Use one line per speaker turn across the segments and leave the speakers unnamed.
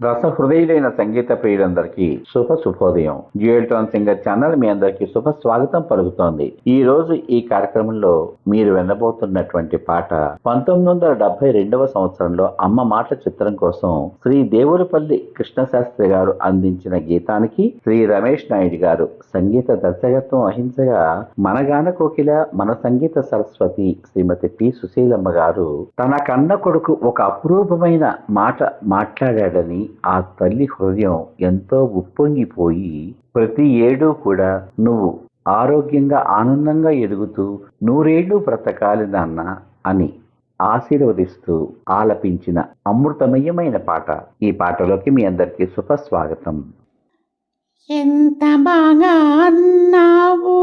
రస హృదయులైన సంగీత ప్రియులందరికీ శుభ శుభోదయం. డ్యూయల్ సింగర్ ఛానల్ మీ అందరికీ శుభ స్వాగతం పలుకుతోంది. ఈ రోజు ఈ కార్యక్రమంలో మీరు వినబోతున్నటువంటి పాట పంతొమ్మిది వందల డెబ్బై రెండవ సంవత్సరంలో అమ్మ మాట చిత్రం కోసం శ్రీ దేవులపల్లి కృష్ణశాస్త్రి గారు అందించిన గీతానికి శ్రీ రమేష్ నాయుడు గారు సంగీత దర్శకత్వం వహించగా మనగాన కోకిల మన సంగీత సరస్వతి శ్రీమతి పి సుశీలమ్మ గారు తన కన్న కొడుకు ఒక అపురూపమైన మాట మాట్లాడాడని ఆ తల్లి హృదయం ఎంతో ఉప్పొంగిపోయి ప్రతి ఏడూ కూడా నువ్వు ఆరోగ్యంగా ఆనందంగా ఎదుగుతూ నూరేళ్ళు బ్రతకాలి నాన్న అని ఆశీర్వదిస్తూ ఆలపించిన అమృతమయమైన పాట. ఈ పాటలోకి మీ అందరికీ శుభస్వాగతం
ఎంత బాగా అన్నావు?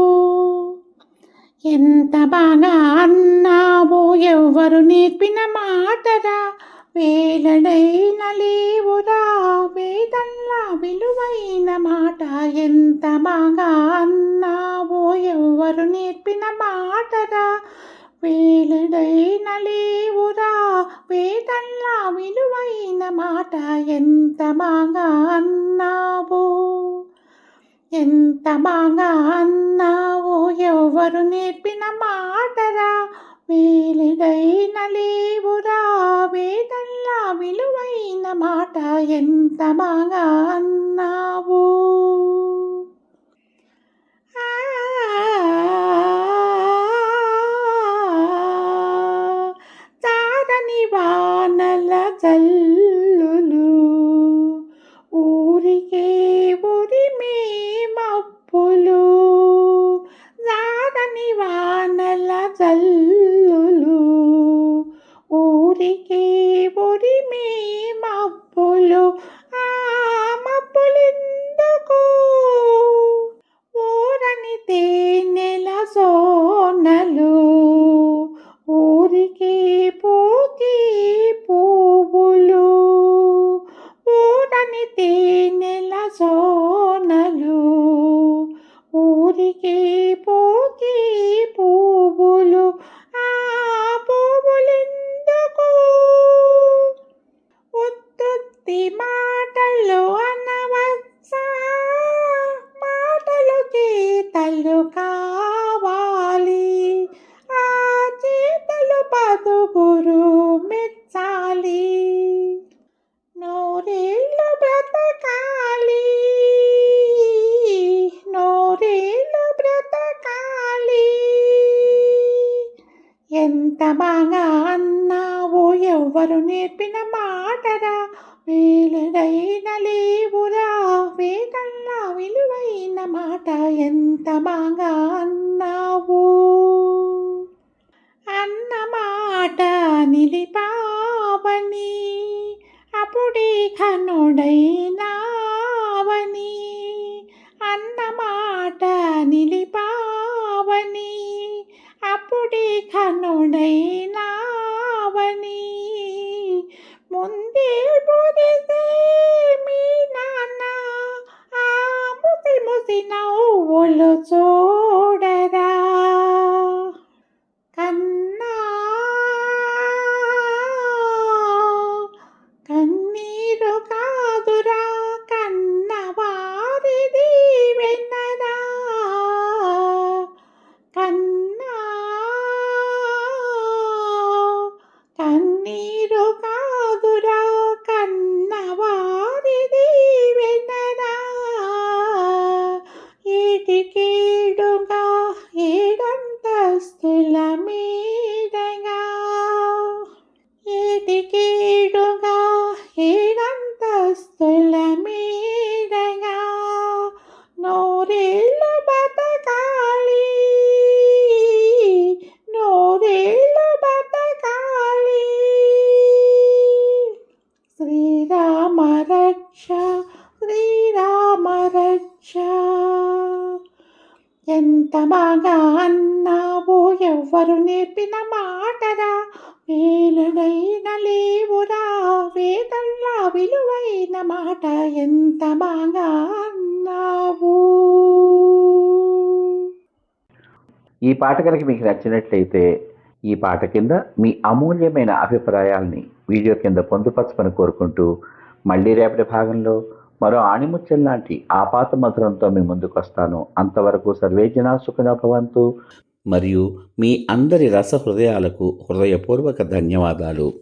ఎంత బాగా అన్నావు? ఎవ్వరు నేర్పిన మాటరా? వేలడైన లేవురా? నేర్పిన మాట ఎంత బాగా అన్నావో ఎవ్వరు నేర్పిన మాటరా? వేలుడైన లేవురా వేదల్లా విలువైన మాట ఎంత బాగా అన్నావో? ఎంత బాగా అన్నావో ఎవరు నేర్పిన మాటరా? వేలుడైన లేవురా వేదల్లా విలువైన మాట ఎంత బాగా అన్నావు? బాగా అన్నావు ఎవ్వరు నేర్పిన మాటరా? వేలుడైన లేవురా? వేదల్లా విలువైన మాట ఎంత బాగా అన్నావు? అన్న మాట నిలిపావని అప్పుడే కనుడై ఎంత బాగా అన్నావు ఎవ్వరు నేర్పిన మాటరా? వేలుడైన లేవురా? వేదల్లా విలువైన మాట ఎంత బాగా అన్నావు
ఈ పాట కనుక మీకు నచ్చినట్లయితే ఈ పాట కింద మీ అమూల్యమైన అభిప్రాయాల్ని వీడియో కింద పొందుపరచమని కోరుకుంటూ మళ్ళీ రేపటి భాగంలో మరో ఆణిముత్యం లాంటి ఆపాత మధురంతో మీ ముందుకు వస్తాను. అంతవరకు సర్వేజన సుఖనభవంతు మరియు మీ అందరి రస హృదయాలకు హృదయపూర్వక ధన్యవాదాలు.